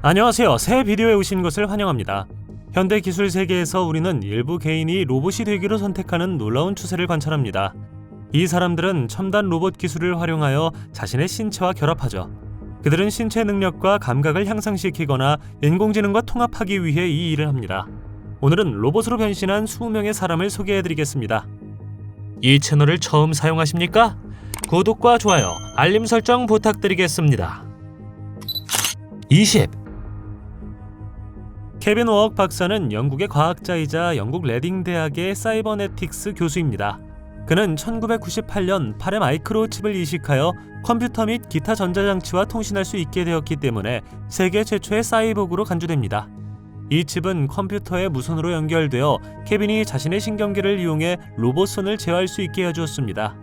안녕하세요. 새 비디오에 오신 것을 환영합니다. 현대 기술 세계에서 우리는 일부 개인이 로봇이 되기로 선택하는 놀라운 추세를 관찰합니다. 이 사람들은 첨단 로봇 기술을 활용하여 자신의 신체와 결합하죠. 그들은 신체 능력과 감각을 향상시키거나 인공지능과 통합하기 위해 이 일을 합니다. 오늘은 로봇으로 변신한 20명의 사람을 소개해 드리겠습니다. 이 채널을 처음 사용하십니까? 구독과 좋아요, 알림 설정 부탁드리겠습니다. 20. 케빈 워억 박사는 영국의 과학자이자 영국 레딩 대학의 사이버네틱스 교수입니다. 그는 1998년 팔에 마이크로칩을 이식하여 컴퓨터 및 기타 전자장치와 통신할 수 있게 되었기 때문에 세계 최초의 사이보그로 간주됩니다. 이 칩은 컴퓨터에 무선으로 연결되어 케빈이 자신의 신경계를 이용해 로봇 손을 제어할 수 있게 해주었습니다.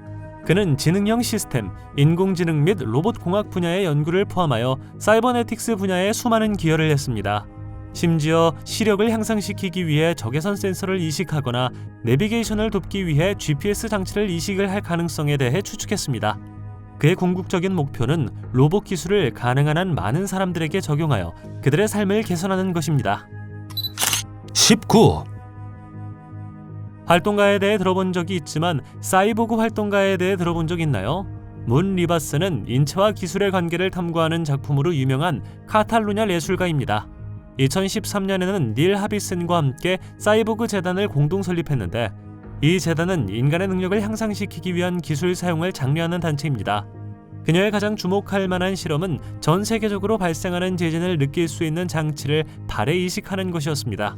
그는 지능형 시스템, 인공지능 및 로봇 공학 분야의 연구를 포함하여 사이버네틱스 분야에 수많은 기여를 했습니다. 심지어 시력을 향상시키기 위해 적외선 센서를 이식하거나 내비게이션을 돕기 위해 GPS 장치를 이식을 할 가능성에 대해 추측했습니다. 그의 궁극적인 목표는 로봇 기술을 가능한 한 많은 사람들에게 적용하여 그들의 삶을 개선하는 것입니다. 19. 활동가에 대해 들어본 적이 있지만 사이보그 활동가에 대해 들어본 적 있나요? 문 리바스는 인체와 기술의 관계를 탐구하는 작품으로 유명한 카탈루냐 예술가입니다. 2013년에는 닐 하비슨과 함께 사이보그 재단을 공동 설립했는데 이 재단은 인간의 능력을 향상시키기 위한 기술 사용을 장려하는 단체입니다. 그녀의 가장 주목할 만한 실험은 전 세계적으로 발생하는 지진을 느낄 수 있는 장치를 발에 이식하는 것이었습니다.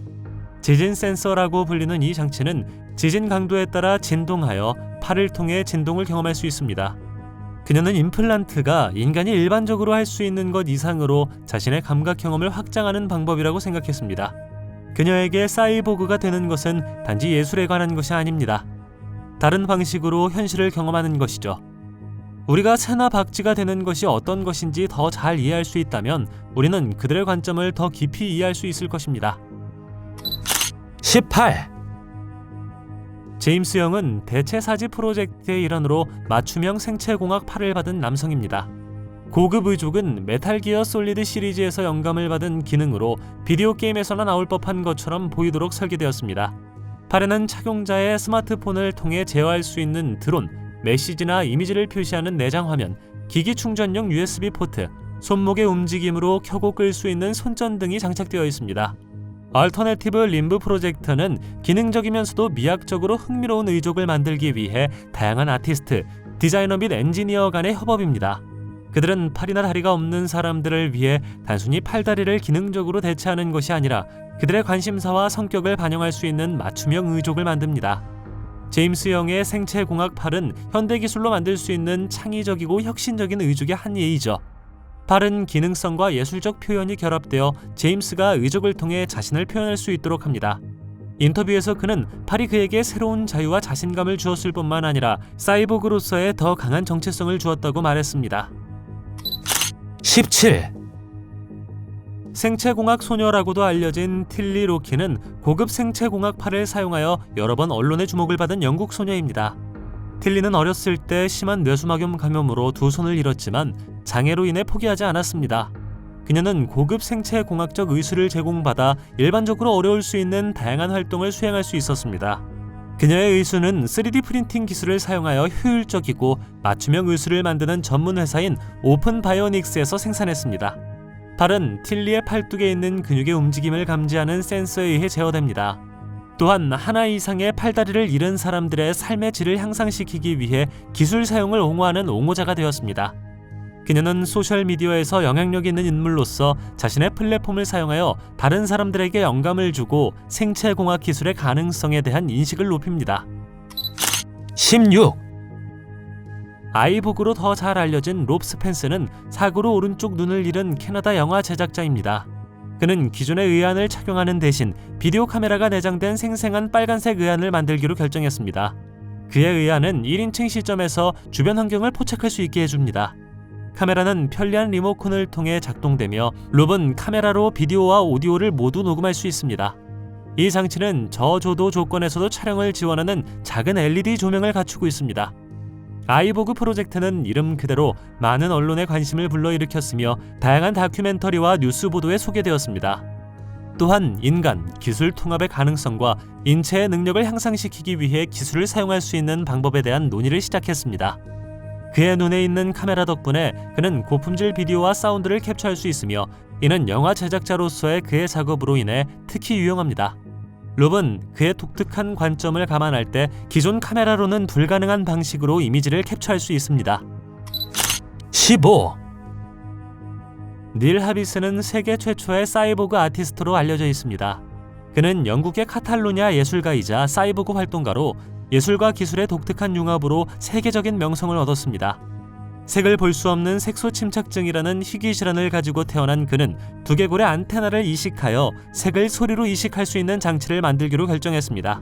지진 센서라고 불리는 이 장치는 지진 강도에 따라 진동하여 팔을 통해 진동을 경험할 수 있습니다. 그녀는 임플란트가 인간이 일반적으로 할 수 있는 것 이상으로 자신의 감각 경험을 확장하는 방법이라고 생각했습니다. 그녀에게 사이보그가 되는 것은 단지 예술에 관한 것이 아닙니다. 다른 방식으로 현실을 경험하는 것이죠. 우리가 새나 박쥐가 되는 것이 어떤 것인지 더 잘 이해할 수 있다면 우리는 그들의 관점을 더 깊이 이해할 수 있을 것입니다. 18. 제임스 영은 대체 사지 프로젝트의 일환으로 맞춤형 생체공학 팔을 받은 남성입니다. 고급 의족은 메탈 기어 솔리드 시리즈에서 영감을 받은 기능으로 비디오 게임에서나 나올 법한 것처럼 보이도록 설계되었습니다. 팔에는 착용자의 스마트폰을 통해 제어할 수 있는 드론, 메시지나 이미지를 표시하는 내장 화면, 기기 충전용 USB 포트, 손목의 움직임으로 켜고 끌 수 있는 손전 등이 장착되어 있습니다. 얼터네티브 림브 프로젝트는 기능적이면서도 미학적으로 흥미로운 의족을 만들기 위해 다양한 아티스트, 디자이너 및 엔지니어 간의 협업입니다. 그들은 팔이나 다리가 없는 사람들을 위해 단순히 팔다리를 기능적으로 대체하는 것이 아니라 그들의 관심사와 성격을 반영할 수 있는 맞춤형 의족을 만듭니다. 제임스 영의 생체공학 팔은 현대 기술로 만들 수 있는 창의적이고 혁신적인 의족의 한 예이죠. 팔은 기능성과 예술적 표현이 결합되어 제임스가 의족을 통해 자신을 표현할 수 있도록 합니다. 인터뷰에서 그는 팔이 그에게 새로운 자유와 자신감을 주었을 뿐만 아니라 사이보그로서의 더 강한 정체성을 주었다고 말했습니다. 17. 생체공학 소녀라고도 알려진 틸리 로키는 고급 생체공학 팔을 사용하여 여러 번 언론의 주목을 받은 영국 소녀입니다. 틸리는 어렸을 때 심한 뇌수막염 감염으로 두 손을 잃었지만 장애로 인해 포기하지 않았습니다. 그녀는 고급 생체 공학적 의술을 제공받아 일반적으로 어려울 수 있는 다양한 활동을 수행할 수 있었습니다. 그녀의 의수는 3D 프린팅 기술을 사용하여 효율적이고 맞춤형 의술을 만드는 전문 회사인 오픈 바이오닉스에서 생산했습니다. 팔은 틸리의 팔뚝에 있는 근육의 움직임을 감지하는 센서에 의해 제어됩니다. 또한 하나 이상의 팔다리를 잃은 사람들의 삶의 질을 향상시키기 위해 기술 사용을 옹호하는 옹호자가 되었습니다. 그녀는 소셜미디어에서 영향력 있는 인물로서 자신의 플랫폼을 사용하여 다른 사람들에게 영감을 주고 생체공학 기술의 가능성에 대한 인식을 높입니다. 16. 아이복으로 더 잘 알려진 롭 스펜스는 사고로 오른쪽 눈을 잃은 캐나다 영화 제작자입니다. 그는 기존의 의안을 착용하는 대신 비디오 카메라가 내장된 생생한 빨간색 의안을 만들기로 결정했습니다. 그의 의안은 1인칭 시점에서 주변 환경을 포착할 수 있게 해줍니다. 카메라는 편리한 리모컨을 통해 작동되며 롭은 카메라로 비디오와 오디오를 모두 녹음할 수 있습니다. 이 장치는 저조도 조건에서도 촬영을 지원하는 작은 LED 조명을 갖추고 있습니다. 아이보그 프로젝트는 이름 그대로 많은 언론의 관심을 불러일으켰으며 다양한 다큐멘터리와 뉴스 보도에 소개되었습니다. 또한 인간, 기술 통합의 가능성과 인체의 능력을 향상시키기 위해 기술을 사용할 수 있는 방법에 대한 논의를 시작했습니다. 그의 눈에 있는 카메라 덕분에 그는 고품질 비디오와 사운드를 캡처할 수 있으며 이는 영화 제작자로서의 그의 작업으로 인해 특히 유용합니다. 롭은 그의 독특한 관점을 감안할 때 기존 카메라로는 불가능한 방식으로 이미지를 캡처할 수 있습니다. 15. 닐 하비스는 세계 최초의 사이보그 아티스트로 알려져 있습니다. 그는 영국의 카탈로니아 예술가이자 사이보그 활동가로 예술과 기술의 독특한 융합으로 세계적인 명성을 얻었습니다. 색을 볼 수 없는 색소 침착증이라는 희귀 질환을 가지고 태어난 그는 두개골의 안테나를 이식하여 색을 소리로 이식할 수 있는 장치를 만들기로 결정했습니다.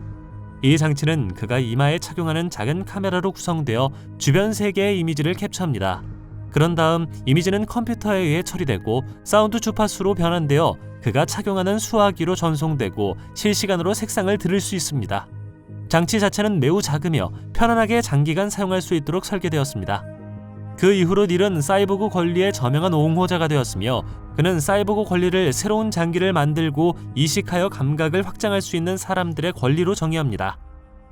이 장치는 그가 이마에 착용하는 작은 카메라로 구성되어 주변 세계의 이미지를 캡처합니다. 그런 다음 이미지는 컴퓨터에 의해 처리되고 사운드 주파수로 변환되어 그가 착용하는 수화기로 전송되고 실시간으로 색상을 들을 수 있습니다. 장치 자체는 매우 작으며 편안하게 장기간 사용할 수 있도록 설계되었습니다. 그 이후로 닐은 사이보그 권리의 저명한 옹호자가 되었으며 그는 사이보그 권리를 새로운 장기를 만들고 이식하여 감각을 확장할 수 있는 사람들의 권리로 정의합니다.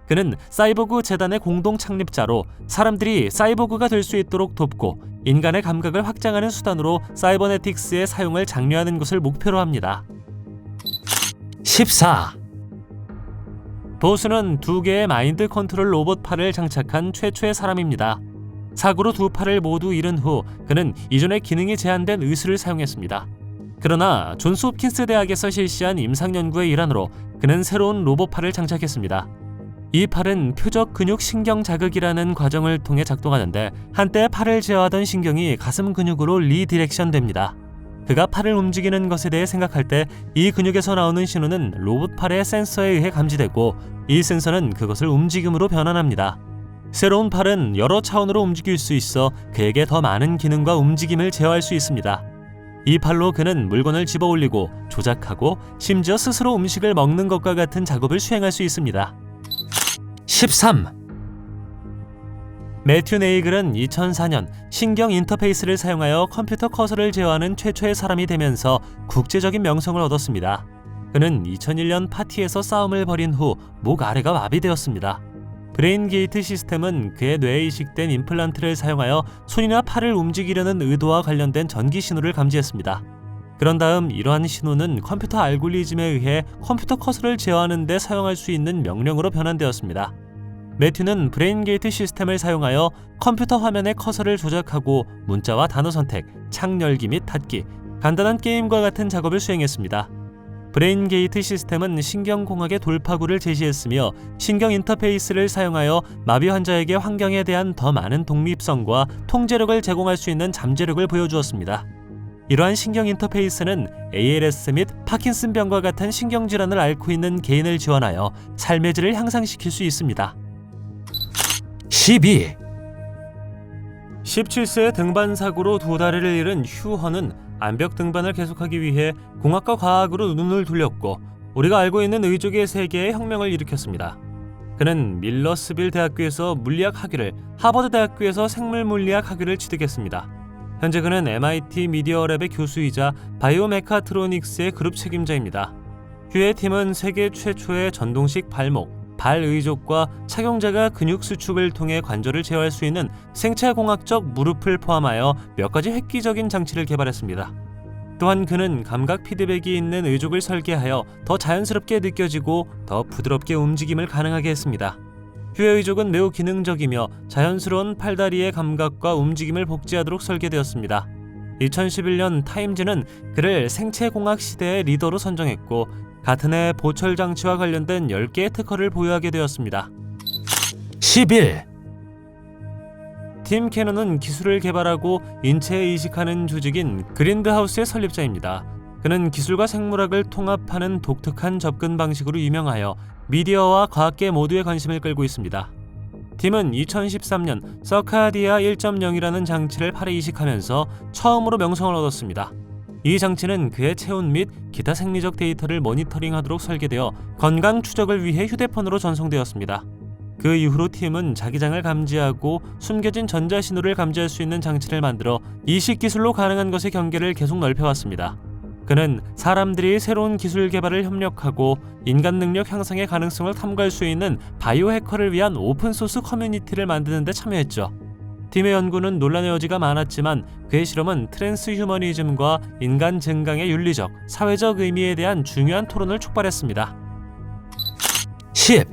그는 사이보그 재단의 공동 창립자로 사람들이 사이보그가 될 수 있도록 돕고 인간의 감각을 확장하는 수단으로 사이버네틱스의 사용을 장려하는 것을 목표로 합니다. 14. 보수는 두 개의 마인드 컨트롤 로봇 팔을 장착한 최초의 사람입니다. 사고로 두 팔을 모두 잃은 후 그는 이전의 기능이 제한된 의수를 사용했습니다. 그러나 존스 홉킨스 대학에서 실시한 임상 연구의 일환으로 그는 새로운 로봇 팔을 장착했습니다. 이 팔은 표적 근육 신경 자극이라는 과정을 통해 작동하는데 한때 팔을 제어하던 신경이 가슴 근육으로 리디렉션 됩니다. 그가 팔을 움직이는 것에 대해 생각할 때 이 근육에서 나오는 신호는 로봇 팔의 센서에 의해 감지되고 이 센서는 그것을 움직임으로 변환합니다. 새로운 팔은 여러 차원으로 움직일 수 있어 그에게 더 많은 기능과 움직임을 제어할 수 있습니다. 이 팔로 그는 물건을 집어 올리고 조작하고 심지어 스스로 음식을 먹는 것과 같은 작업을 수행할 수 있습니다. 13. 매튜 네이글은 2004년 신경 인터페이스를 사용하여 컴퓨터 커서를 제어하는 최초의 사람이 되면서 국제적인 명성을 얻었습니다. 그는 2001년 파티에서 싸움을 벌인 후 목 아래가 마비되었습니다. 브레인 게이트 시스템은 그의 뇌에 이식된 임플란트를 사용하여 손이나 팔을 움직이려는 의도와 관련된 전기 신호를 감지했습니다. 그런 다음 이러한 신호는 컴퓨터 알고리즘에 의해 컴퓨터 커서를 제어하는 데 사용할 수 있는 명령으로 변환되었습니다. 매튜는 브레인 게이트 시스템을 사용하여 컴퓨터 화면의 커서를 조작하고 문자와 단어 선택, 창 열기 및 닫기, 간단한 게임과 같은 작업을 수행했습니다. 브레인 게이트 시스템은 신경공학의 돌파구를 제시했으며 신경 인터페이스를 사용하여 마비 환자에게 환경에 대한 더 많은 독립성과 통제력을 제공할 수 있는 잠재력을 보여주었습니다. 이러한 신경 인터페이스는 ALS 및 파킨슨병과 같은 신경질환을 앓고 있는 개인을 지원하여 삶의 질을 향상시킬 수 있습니다. 12. 17세 등반 사고로 두 다리를 잃은 휴허는 암벽 등반을 계속하기 위해 공학과 과학으로 눈을 돌렸고 우리가 알고 있는 의족의 세계에 혁명을 일으켰습니다. 그는 밀러스빌 대학교에서 물리학 학위를 하버드 대학교에서 생물 물리학 학위를 취득했습니다. 현재 그는 MIT 미디어랩의 교수이자 바이오메카트로닉스의 그룹 책임자입니다. 휴의 팀은 세계 최초의 전동식 발목, 발 의족과 착용자가 근육 수축을 통해 관절을 제어할 수 있는 생체공학적 무릎을 포함하여 몇 가지 획기적인 장치를 개발했습니다. 또한 그는 감각 피드백이 있는 의족을 설계하여 더 자연스럽게 느껴지고 더 부드럽게 움직임을 가능하게 했습니다. 휴의 의족은 매우 기능적이며 자연스러운 팔다리의 감각과 움직임을 복제하도록 설계되었습니다. 2011년 타임즈는 그를 생체공학 시대의 리더로 선정했고 같은 해 보철 장치와 관련된 10개의 특허를 보유하게 되었습니다. 11. 팀 캐논은 기술을 개발하고 인체에 이식하는 조직인 그린드하우스의 설립자입니다. 그는 기술과 생물학을 통합하는 독특한 접근 방식으로 유명하여 미디어와 과학계 모두의 관심을 끌고 있습니다. 팀은 2013년 서카디아 1.0이라는 장치를 팔에 이식하면서 처음으로 명성을 얻었습니다. 이 장치는 그의 체온 및 기타 생리적 데이터를 모니터링하도록 설계되어 건강 추적을 위해 휴대폰으로 전송되었습니다. 그 이후로 팀은 자기장을 감지하고 숨겨진 전자 신호를 감지할 수 있는 장치를 만들어 이식 기술로 가능한 것의 경계를 계속 넓혀왔습니다. 그는 사람들이 새로운 기술 개발을 협력하고 인간 능력 향상의 가능성을 탐구할 수 있는 바이오 해커를 위한 오픈소스 커뮤니티를 만드는 데 참여했죠. 팀의 연구는 논란의 여지가 많았지만 그의 실험은 트랜스 휴머니즘과 인간 증강의 윤리적, 사회적 의미에 대한 중요한 토론을 촉발했습니다. 10.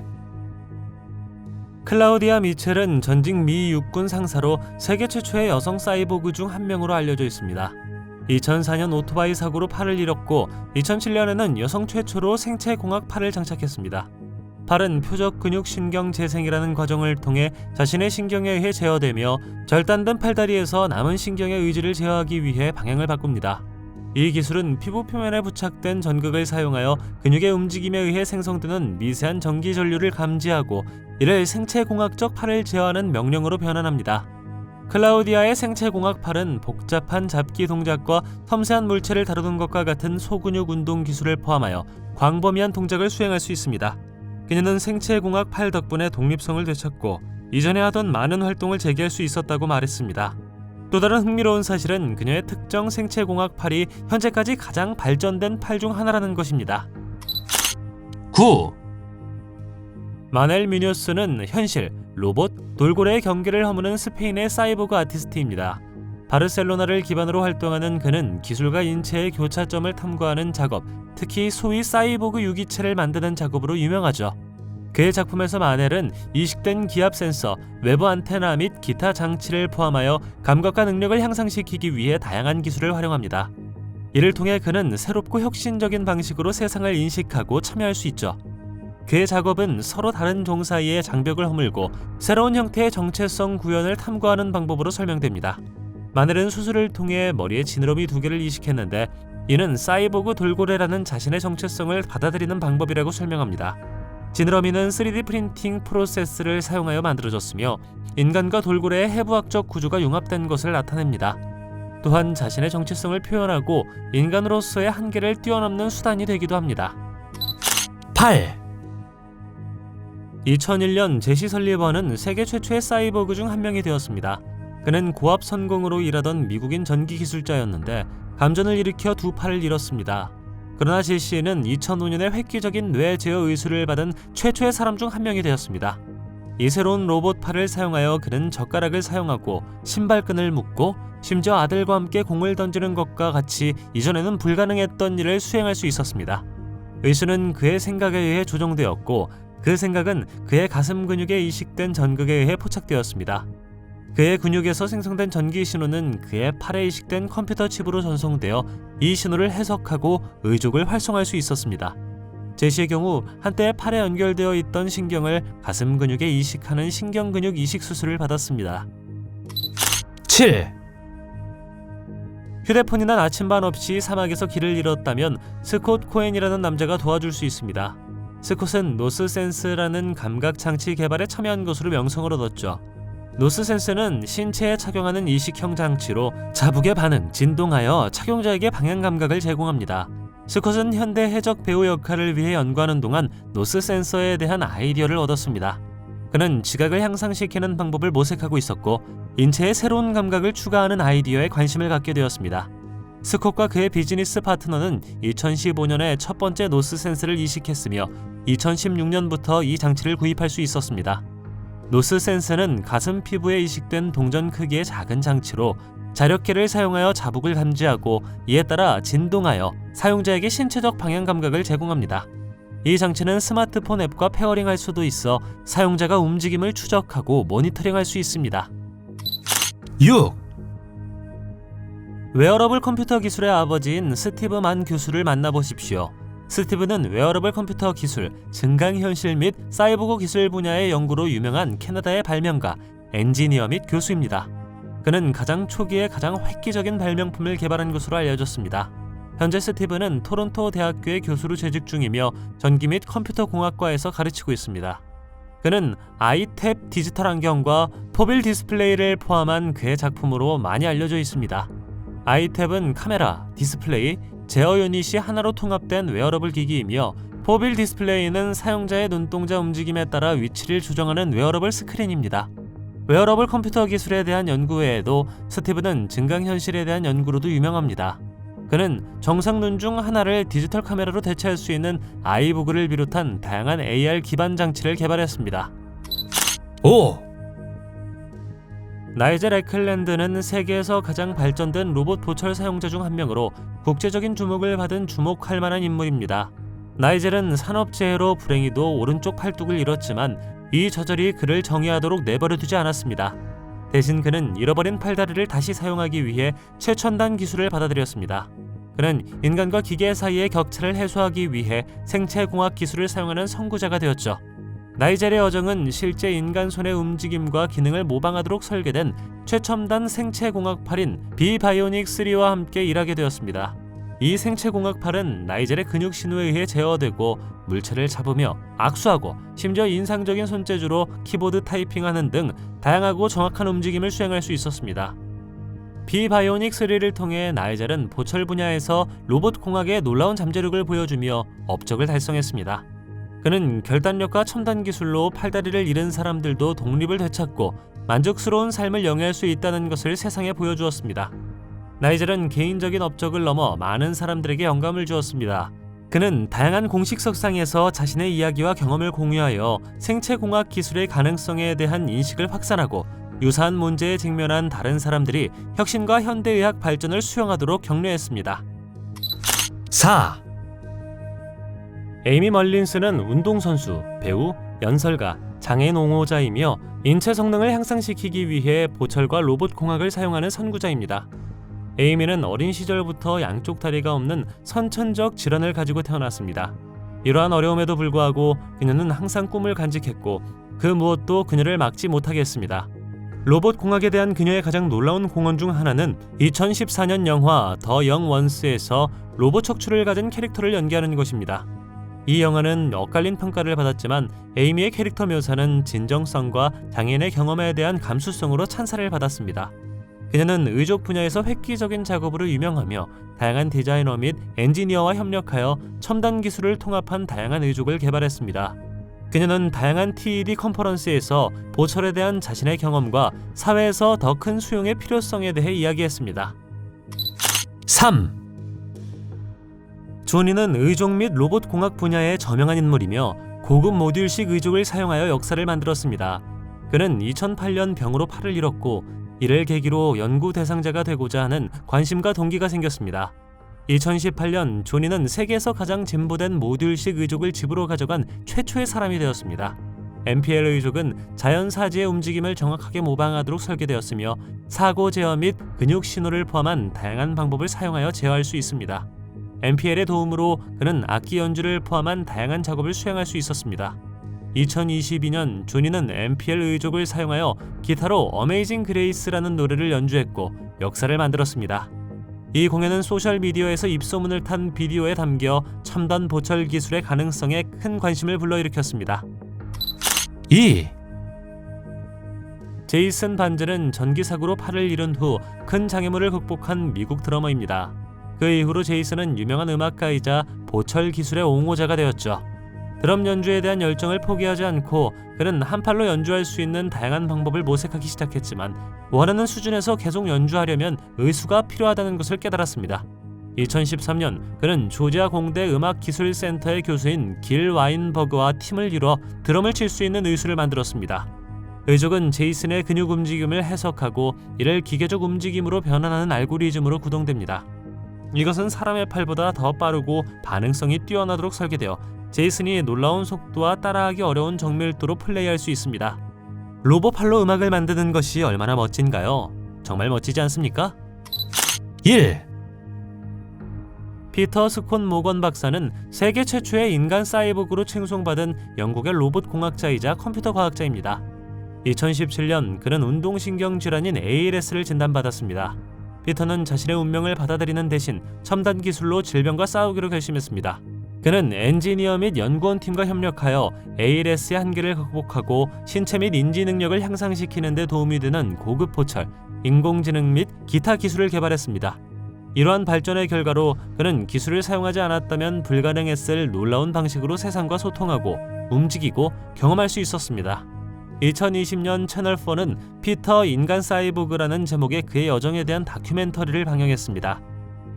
클라우디아 미첼은 전직 미 육군 상사로 세계 최초의 여성 사이보그 중 한 명으로 알려져 있습니다. 2004년 오토바이 사고로 팔을 잃었고 2007년에는 여성 최초로 생체 공학 팔을 장착했습니다. 팔은 표적 근육 신경 재생이라는 과정을 통해 자신의 신경에 의해 제어되며 절단된 팔다리에서 남은 신경의 의지를 제어하기 위해 방향을 바꿉니다. 이 기술은 피부 표면에 부착된 전극을 사용하여 근육의 움직임에 의해 생성되는 미세한 전기 전류를 감지하고 이를 생체공학적 팔을 제어하는 명령으로 변환합니다. 클라우디아의 생체공학 팔은 복잡한 잡기 동작과 섬세한 물체를 다루는 것과 같은 소근육 운동 기술을 포함하여 광범위한 동작을 수행할 수 있습니다. 그녀는 생체공학 팔 덕분에 독립성을 되찾고 이전에 하던 많은 활동을 재개할 수 있었다고 말했습니다. 또 다른 흥미로운 사실은 그녀의 특정 생체공학 팔이 현재까지 가장 발전된 팔중 하나라는 것입니다. 9. 마넬 뮤뇨스는 현실, 로봇, 돌고래의 경계를 허무는 스페인의 사이보그 아티스트입니다. 바르셀로나를 기반으로 활동하는 그는 기술과 인체의 교차점을 탐구하는 작업, 특히 소위 사이보그 유기체를 만드는 작업으로 유명하죠. 그의 작품에서 마넬은 이식된 기압 센서, 외부 안테나 및 기타 장치를 포함하여 감각과 능력을 향상시키기 위해 다양한 기술을 활용합니다. 이를 통해 그는 새롭고 혁신적인 방식으로 세상을 인식하고 참여할 수 있죠. 그의 작업은 서로 다른 종 사이의 장벽을 허물고 새로운 형태의 정체성 구현을 탐구하는 방법으로 설명됩니다. 마넬은 수술을 통해 머리에 지느러미 두 개를 이식했는데 이는 사이보그 돌고래라는 자신의 정체성을 받아들이는 방법이라고 설명합니다. 지느러미는 3D 프린팅 프로세스를 사용하여 만들어졌으며 인간과 돌고래의 해부학적 구조가 융합된 것을 나타냅니다. 또한 자신의 정체성을 표현하고 인간으로서의 한계를 뛰어넘는 수단이 되기도 합니다. 8. 2001년 제시 설리번은 세계 최초의 사이버그 중 한 명이 되었습니다. 그는 고압 선공으로 일하던 미국인 전기 기술자였는데 감전을 일으켜 두 팔을 잃었습니다. 그러나 제시는 2005년에 획기적인 뇌 제어 의술을 받은 최초의 사람 중 한 명이 되었습니다. 이 새로운 로봇 팔을 사용하여 그는 젓가락을 사용하고 신발끈을 묶고 심지어 아들과 함께 공을 던지는 것과 같이 이전에는 불가능했던 일을 수행할 수 있었습니다. 의수는 그의 생각에 의해 조정되었고 그 생각은 그의 가슴 근육에 이식된 전극에 의해 포착되었습니다. 그의 근육에서 생성된 전기 신호는 그의 팔에 이식된 컴퓨터 칩으로 전송되어 이 신호를 해석하고 의족을 활성화할 수 있었습니다. 제시의 경우 한때 팔에 연결되어 있던 신경을 가슴 근육에 이식하는 신경 근육 이식 수술을 받았습니다. 7. 휴대폰이나 나침반 없이 사막에서 길을 잃었다면 스콧 코엔이라는 남자가 도와줄 수 있습니다. 스콧은 노스센스라는 감각 장치 개발에 참여한 것으로 명성을 얻었죠. 노스센스는 신체에 착용하는 이식형 장치로 자북의 반응, 진동하여 착용자에게 방향 감각을 제공합니다. 스콧은 현대 해적 배우 역할을 위해 연구하는 동안 노스 센서에 대한 아이디어를 얻었습니다. 그는 지각을 향상시키는 방법을 모색하고 있었고 인체의 새로운 감각을 추가하는 아이디어에 관심을 갖게 되었습니다. 스콧과 그의 비즈니스 파트너는 2015년에 첫 번째 노스 센스를 이식했으며 2016년부터 이 장치를 구입할 수 있었습니다. 노스 센스는 가슴 피부에 이식된 동전 크기의 작은 장치로 자력계를 사용하여 자북을 감지하고 이에 따라 진동하여 사용자에게 신체적 방향 감각을 제공합니다. 이 장치는 스마트폰 앱과 페어링할 수도 있어 사용자가 움직임을 추적하고 모니터링할 수 있습니다. 6. 웨어러블 컴퓨터 기술의 아버지인 스티브 만 교수를 만나보십시오. 스티브는 웨어러블 컴퓨터 기술, 증강현실 및 사이보그 기술 분야의 연구로 유명한 캐나다의 발명가, 엔지니어 및 교수입니다. 그는 가장 초기에 가장 획기적인 발명품을 개발한 것으로 알려졌습니다. 현재 스티브는 토론토 대학교의 교수로 재직 중이며 전기 및 컴퓨터 공학과에서 가르치고 있습니다. 그는 아이탭 디지털 안경과 포빌 디스플레이를 포함한 그의 작품으로 많이 알려져 있습니다. 아이탭은 카메라, 디스플레이, 제어 유닛이 하나로 통합된 웨어러블 기기이며 포빌 디스플레이는 사용자의 눈동자 움직임에 따라 위치를 조정하는 웨어러블 스크린입니다. 웨어러블 컴퓨터 기술에 대한 연구 외에도 스티브는 증강현실에 대한 연구로도 유명합니다. 그는 정상 눈 중 하나를 디지털 카메라로 대체할 수 있는 아이부그를 비롯한 다양한 AR 기반 장치를 개발했습니다. 5, 나이젤 에클랜드는 세계에서 가장 발전된 로봇 보철 사용자 중 한 명으로 국제적인 주목을 받은 주목할 만한 인물입니다. 나이젤은 산업재해로 불행히도 오른쪽 팔뚝을 잃었지만 이 저절이 그를 정의하도록 내버려 두지 않았습니다. 대신 그는 잃어버린 팔다리를 다시 사용하기 위해 최첨단 기술을 받아들였습니다. 그는 인간과 기계 사이의 격차를 해소하기 위해 생체공학 기술을 사용하는 선구자가 되었죠. 나이젤의 여정은 실제 인간 손의 움직임과 기능을 모방하도록 설계된 최첨단 생체공학팔인 비바이오닉 3와 함께 일하게 되었습니다. 이 생체공학팔은 나이젤의 근육 신호에 의해 제어되고 물체를 잡으며 악수하고 심지어 인상적인 손재주로 키보드 타이핑하는 등 다양하고 정확한 움직임을 수행할 수 있었습니다. 비바이오닉 3를 통해 나이젤은 보철 분야에서 로봇 공학의 놀라운 잠재력을 보여주며 업적을 달성했습니다. 그는 결단력과 첨단 기술로 팔다리를 잃은 사람들도 독립을 되찾고 만족스러운 삶을 영위할 수 있다는 것을 세상에 보여주었습니다. 나이젤은 개인적인 업적을 넘어 많은 사람들에게 영감을 주었습니다. 그는 다양한 공식 석상에서 자신의 이야기와 경험을 공유하여 생체공학 기술의 가능성에 대한 인식을 확산하고 유사한 문제에 직면한 다른 사람들이 혁신과 현대의학 발전을 수용하도록 격려했습니다. 4, 에이미 멀린스는 운동선수, 배우, 연설가, 장애인 옹호자이며 인체 성능을 향상시키기 위해 보철과 로봇 공학을 사용하는 선구자입니다. 에이미는 어린 시절부터 양쪽 다리가 없는 선천적 질환을 가지고 태어났습니다. 이러한 어려움에도 불구하고 그녀는 항상 꿈을 간직했고 그 무엇도 그녀를 막지 못하게 했습니다. 로봇 공학에 대한 그녀의 가장 놀라운 공헌 중 하나는 2014년 영화 더 영 원스에서 로봇 척추를 가진 캐릭터를 연기하는 것입니다. 이 영화는 엇갈린 평가를 받았지만 에이미의 캐릭터 묘사는 진정성과 장인의 경험에 대한 감수성으로 찬사를 받았습니다. 그녀는 의족 분야에서 획기적인 작업으로 유명하며 다양한 디자이너 및 엔지니어와 협력하여 첨단 기술을 통합한 다양한 의족을 개발했습니다. 그녀는 다양한 TED 컨퍼런스에서 보철에 대한 자신의 경험과 사회에서 더 큰 수용의 필요성에 대해 이야기했습니다. 3, 조니는 의족 및 로봇 공학 분야의 저명한 인물이며 고급 모듈식 의족을 사용하여 역사를 만들었습니다. 그는 2008년 병으로 팔을 잃었고 이를 계기로 연구 대상자가 되고자 하는 관심과 동기가 생겼습니다. 2018년 조니는 세계에서 가장 진보된 모듈식 의족을 집으로 가져간 최초의 사람이 되었습니다. MPL 의족은 자연 사지의 움직임을 정확하게 모방하도록 설계되었으며 사고 제어 및 근육 신호를 포함한 다양한 방법을 사용하여 제어할 수 있습니다. MPL의 도움으로 그는 악기 연주를 포함한 다양한 작업을 수행할 수 있었습니다. 2022년 조니는 MPL 의족을 사용하여 기타로 어메이징 그레이스라는 노래를 연주했고 역사를 만들었습니다. 이 공연은 소셜 미디어에서 입소문을 탄 비디오에 담겨 첨단 보철 기술의 가능성에 큰 관심을 불러일으켰습니다. 2, 제이슨 반즈는 전기 사고로 팔을 잃은 후 큰 장애물을 극복한 미국 드러머입니다. 그 이후로 제이슨은 유명한 음악가이자 보철 기술의 옹호자가 되었죠. 드럼 연주에 대한 열정을 포기하지 않고 그는 한 팔로 연주할 수 있는 다양한 방법을 모색하기 시작했지만 원하는 수준에서 계속 연주하려면 의수가 필요하다는 것을 깨달았습니다. 2013년 그는 조지아 공대 음악기술센터의 교수인 길 와인버그와 팀을 이뤄 드럼을 칠 수 있는 의수를 만들었습니다. 의족은 제이슨의 근육 움직임을 해석하고 이를 기계적 움직임으로 변환하는 알고리즘으로 구동됩니다. 이것은 사람의 팔보다 더 빠르고 반응성이 뛰어나도록 설계되어 제이슨이 놀라운 속도와 따라하기 어려운 정밀도로 플레이할 수 있습니다. 로봇 팔로 음악을 만드는 것이 얼마나 멋진가요? 정말 멋지지 않습니까? 1, 피터 스콘 모건 박사는 세계 최초의 인간 사이보그로 칭송받은 영국의 로봇 공학자이자 컴퓨터 과학자입니다. 2017년 그는 운동신경 질환인 ALS를 진단받았습니다. 피터는 자신의 운명을 받아들이는 대신 첨단 기술로 질병과 싸우기로 결심했습니다. 그는 엔지니어 및 연구원 팀과 협력하여 ALS의 한계를 극복하고 신체 및 인지 능력을 향상시키는 데 도움이 되는 고급 보철, 인공지능 및 기타 기술을 개발했습니다. 이러한 발전의 결과로 그는 기술을 사용하지 않았다면 불가능했을 놀라운 방식으로 세상과 소통하고 움직이고 경험할 수 있었습니다. 2020년 채널4는 피터 인간 사이보그라는 제목의 그의 여정에 대한 다큐멘터리를 방영했습니다.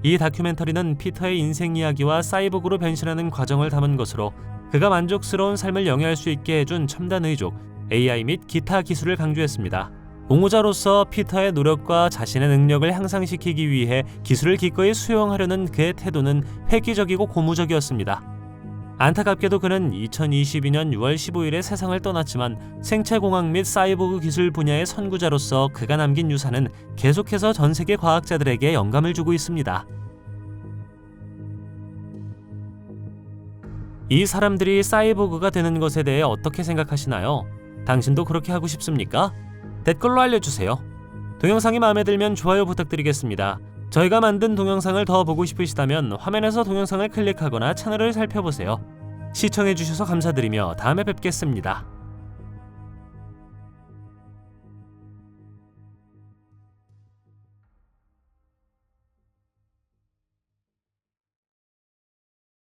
이 다큐멘터리는 피터의 인생 이야기와 사이보그로 변신하는 과정을 담은 것으로 그가 만족스러운 삶을 영위할 수 있게 해준 첨단 의족, AI 및 기타 기술을 강조했습니다. 옹호자로서 피터의 노력과 자신의 능력을 향상시키기 위해 기술을 기꺼이 수용하려는 그의 태도는 획기적이고 고무적이었습니다. 안타깝게도 그는 2022년 6월 15일에 세상을 떠났지만 생체공학 및 사이보그 기술 분야의 선구자로서 그가 남긴 유산은 계속해서 전 세계 과학자들에게 영감을 주고 있습니다. 이 사람들이 사이보그가 되는 것에 대해 어떻게 생각하시나요? 당신도 그렇게 하고 싶습니까? 댓글로 알려주세요. 동영상이 마음에 들면 좋아요 부탁드리겠습니다. 저희가 만든 동영상을 더 보고 싶으시다면 화면에서 동영상을 클릭하거나 채널을 살펴보세요. 시청해주셔서 감사드리며 다음에 뵙겠습니다.